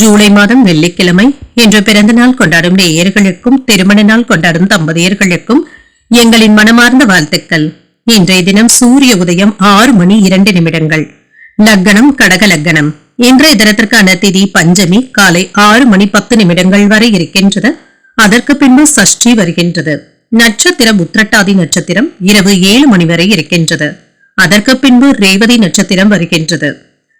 ஜூலை மாதம் வெள்ளிக்கிழமை இன்று பிறந்த நாள் கொண்டாடும் நேயர்களுக்கும் திருமண நாள் கொண்டாடும் தம்பதியர்களுக்கும் எங்களின் மனமார்ந்த வாழ்த்துக்கள். இன்றைய தினம் சூரிய உதயம் ஆறு மணி இரண்டு நிமிடங்கள். லக்கணம் கடக லக்கணம் இன்றைய தினத்திற்கான திதி பஞ்சமி காலை ஆறு மணி பத்து நிமிடங்கள் வரை இருக்கின்றது. அதற்கு பின்பு சஷ்டி வருகின்றது. நட்சத்திரம் உத்திரட்டாதி நட்சத்திரம் இரவு ஏழு மணி வரை இருக்கின்றது. அதற்கு பின்பு ரேவதி நட்சத்திரம் வருகின்றது.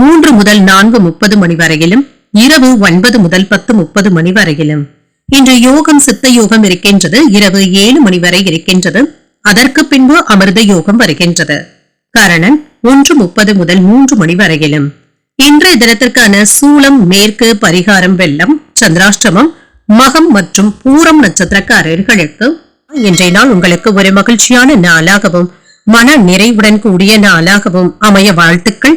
மூன்று முதல் நான்கு முப்பது மணி வரையிலும் இரவு ஒன்பது முதல் பத்து முப்பது மணி வரையிலும். இன்று யோகம் சித்த யோகம் இருக்கின்றது. இரவு ஏழு மணி வரை இருக்கின்றது. அதற்கு பின்பு அமிர்த யோகம் வருகின்றது. கரணன் ஒன்று முப்பது முதல் மூன்று மணி வரையிலும். இன்றைய தினத்திற்கான சூளம் மேற்கு பரிகாரம் வெள்ளம் சந்திராஷ்டமம் மகம் மற்றும் பூரம் நட்சத்திரக்காரர்களுக்கு இன்றைய நாள் உங்களுக்கு ஒரு மகிழ்ச்சியான நாளாகவும் மன நிறைவுடன் கூடிய நாளாகவும் அமைய வாழ்த்துக்கள்.